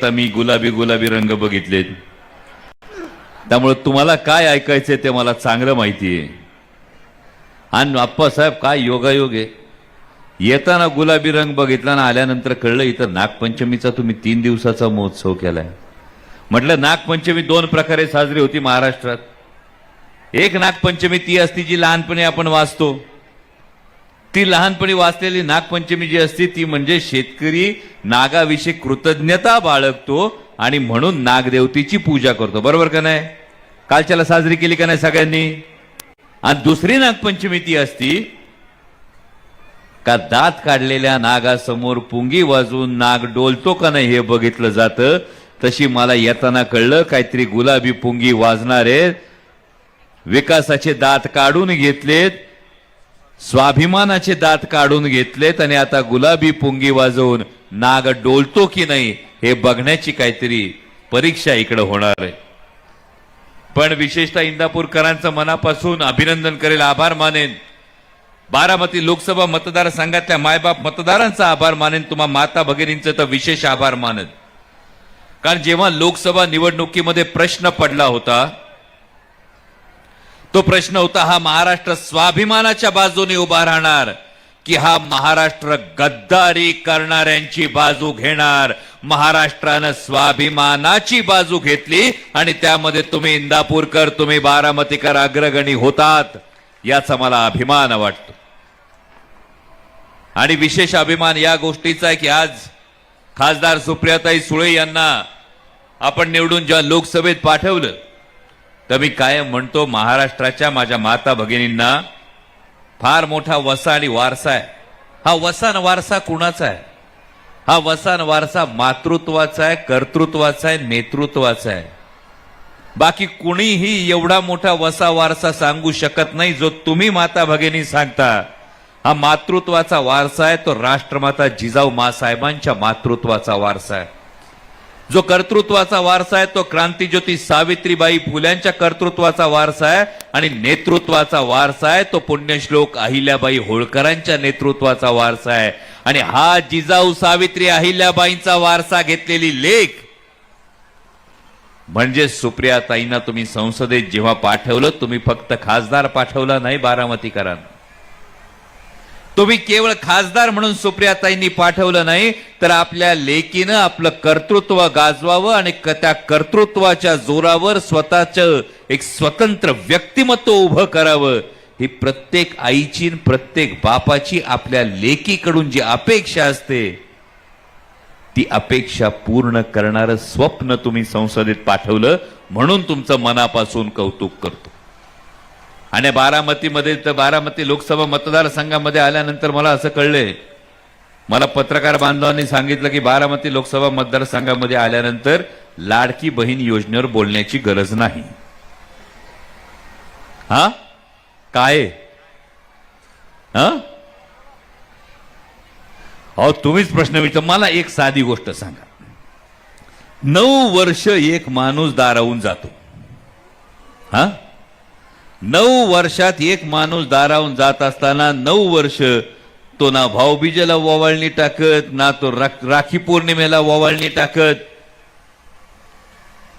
आता मी गुलाबी गुलाबी रंग बघितलेत. त्यामुळे तुम्हाला काय ऐकायचंय ते मला चांगलं माहिती आहे आणि आप्पासाहेब काय योगायोग आहे? येताना गुलाबी रंग बघितला ना आल्यानंतर कळलं इथं नागपंचमीचा तुम्ही तीन दिवसाचा महोत्सव केलाय. म्हटलं नागपंचमी दोन प्रकारे साजरी होती महाराष्ट्रात. एक नागपंचमी ती असती जी लहानपणी आपण वाचतो. ती लहानपणी वाचलेली नागपंचमी जी असते ती म्हणजे शेतकरी नागाविषयी कृतज्ञता बाळगतो आणि म्हणून नागदेवतेची पूजा करतो. बरोबर का नाही? कालच्याला साजरी केली का नाही सगळ्यांनी? आणि दुसरी नागपंचमी ती असती का दात काढलेल्या नागासमोर पुंगी वाजवून नाग डोलतो का नाही हे बघितलं जातं. तशी मला येताना कळलं काहीतरी गुलाबी पुंगी वाजणारे विकासाचे दात काढून घेतलेत. स्वाभिमानाचे दात काढून घेतलेत आणि आता गुलाबी पुंगी वाजवून नाग डोलतो की नाही हे बघण्याची काहीतरी परीक्षा इकडे होणार आहे. पण विशेषतः इंदापूरकरांचं मनापासून अभिनंदन करेल आभार मानेन. बारामती लोकसभा मतदारसंघातल्या मायबाप मतदारांचा आभार मानेन तुम्हा माता भगिनींचं तर विशेष आभार मानेन. कारण जेव्हा लोकसभा निवडणुकीमध्ये प्रश्न पडला होता तो प्रश्न होता हा महाराष्ट्र स्वाभिमानाच्या बाजूने उभा राहणार की हा महाराष्ट्र गद्दारी करणाऱ्यांची बाजू घेणार? महाराष्ट्रानं स्वाभिमानाची बाजू घेतली आणि त्यामध्ये तुम्ही इंदापूरकर तुम्ही बारामतीकर अग्रगणी होतात याचा मला अभिमान वाटतो. आणि विशेष अभिमान या गोष्टीचा आहे की आज खासदार सुप्रियाताई सुळे यांना आपण निवडून ज्या लोकसभेत पाठवलं तर मी कायम म्हणतो महाराष्ट्राच्या माझ्या माता भगिनींना फार मोठा वसा आणि वारसा आहे. हा वसान वारसा कुणाचा आहे? हा वसान वारसा मातृत्वाचा आहे कर्तृत्वाचा आहे नेतृत्वाचा आहे. बाकी कुणीही एवढा मोठा वसा वारसा सांगू शकत नाही जो तुम्ही माता भगिनी सांगता. हा मातृत्वाचा वारसा आहे तो राष्ट्रमाता जिजाऊ मासाहेबांच्या मातृत्वाचा वारसा आहे. जो कर्तृत्वाचा वारसा आहे तो क्रांतीज्योती सावित्रीबाई फुल्यांच्या कर्तृत्वाचा वारसा आहे आणि नेतृत्वाचा वारसा आहे तो पुण्यश्लोक अहिल्याबाई होळकरांच्या नेतृत्वाचा वारसा आहे. आणि हा जिजाऊ सावित्री अहिल्याबाईंचा वारसा घेतलेली लेख म्हणजे सुप्रियाताईंना तुम्ही संसदेत जेव्हा पाठवलं तुम्ही फक्त खासदार पाठवला नाही बारामतीकरांना. तुम्ही केवळ खासदार म्हणून सुप्रियाताईंनी पाठवलं नाही तर आपल्या लेकीनं आपलं कर्तृत्व गाजवावं आणि त्या कर्तृत्वाच्या जोरावर स्वतःचं एक स्वतंत्र व्यक्तिमत्व उभं करावं. ही प्रत्येक आईची प्रत्येक बापाची आपल्या लेकीकडून जी अपेक्षा असते ती अपेक्षा पूर्ण करणारं स्वप्न तुम्ही संसदेत पाठवलं म्हणून तुमचं मनापासून कौतुक करतो. आणि बारामतीमध्ये तर बारामती लोकसभा मतदारसंघामध्ये आल्यानंतर मला असं कळलंय मला पत्रकार बांधवांनी सांगितलं की बारामती लोकसभा मतदारसंघामध्ये आल्यानंतर लाडकी बहीण योजनेवर बोलण्याची गरज नाही. हा? काय? हा? अहो तुम्हीच प्रश्न विचार मला एक साधी गोष्ट सांगा. नऊ वर्ष एक माणूस दारावून जातो. हा? नऊ वर्षात एक माणूस दारावून जात असताना नऊ वर्ष तो ना भाऊबीजेला ओवाळणी टाकत ना तो राखी पौर्णिमेला ओवाळणी टाकत.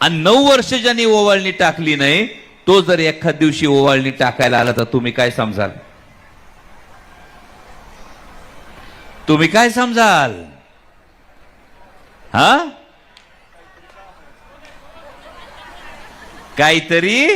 आणि नऊ वर्ष ज्यांनी ओवाळणी टाकली नाही तो जर एखाद दिवशी ओवाळणी टाकायला आला तर तुम्ही काय समजाल? तुम्ही काय समजाल? हा? काहीतरी?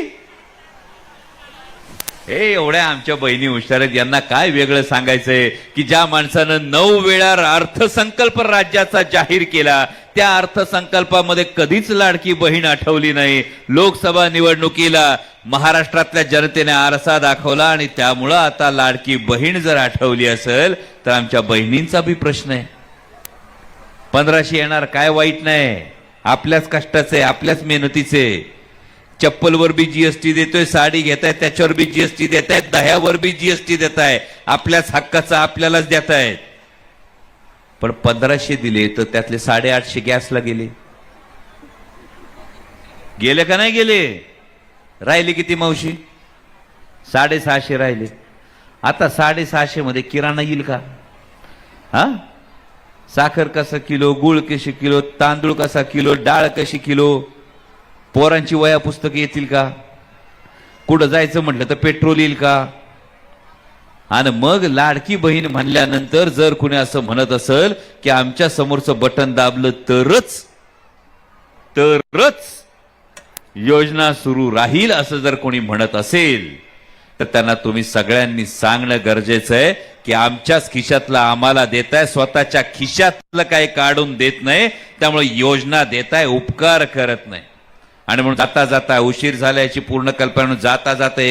हे एवढ्या आमच्या बहिणी हुशार आहेत. यांना काय वेगळं सांगायचंय? की ज्या माणसानं नऊ वेळा अर्थसंकल्प राज्याचा जाहीर केला त्या अर्थसंकल्पामध्ये कधीच लाडकी बहीण आठवली नाही. लोकसभा निवडणुकीला महाराष्ट्रातल्या जनतेने आरसा दाखवला आणि त्यामुळं आता लाडकी बहीण जर आठवली असेल तर आमच्या बहिणींचा बी प्रश्न आहे. पंधराशे येणार काय वाईट नाही. आपल्याच कष्टाचे आपल्याच मेहनतीचे. चप्पलवर बी जीएसटी देतोय साडी घेताय त्याच्यावर बी जीएसटी देत आहेत दह्यावर बी जीएसटी देत आहे आपल्याच हक्काचा आपल्यालाच देत आहेत पण पंधराशे दिले तर त्यातले साडेआठशे गॅसला गेले. गेले का नाही गेले? राहिले किती मावशी? साडेसहाशे राहिले. आता साडेसहाशे मध्ये किराणा येईल का? हा? साखर कसा किलो गुळ कशी किलो तांदूळ कसा किलो डाळ कशी किलो? पोरांची वया पुस्तकं येतील का? कुठं जायचं म्हटलं तर पेट्रोल येईल का? आणि मग लाडकी बहीण म्हणल्यानंतर जर कुणी असं म्हणत असेल की आमच्या समोरचं बटन दाबलं तरच तरच योजना सुरू राहील असं जर कोणी म्हणत असेल तर त्यांना तुम्ही सगळ्यांनी सांगणं गरजेचं आहे की आमच्याच खिशातला आम्हाला देताय स्वतःच्या खिशातलं काही काढून देत नाही त्यामुळे योजना देताय उपकार करत नाही. आणि म्हणून जाता जाता उशीर झाल्याची पूर्ण कल्पना म्हणून जाता जाता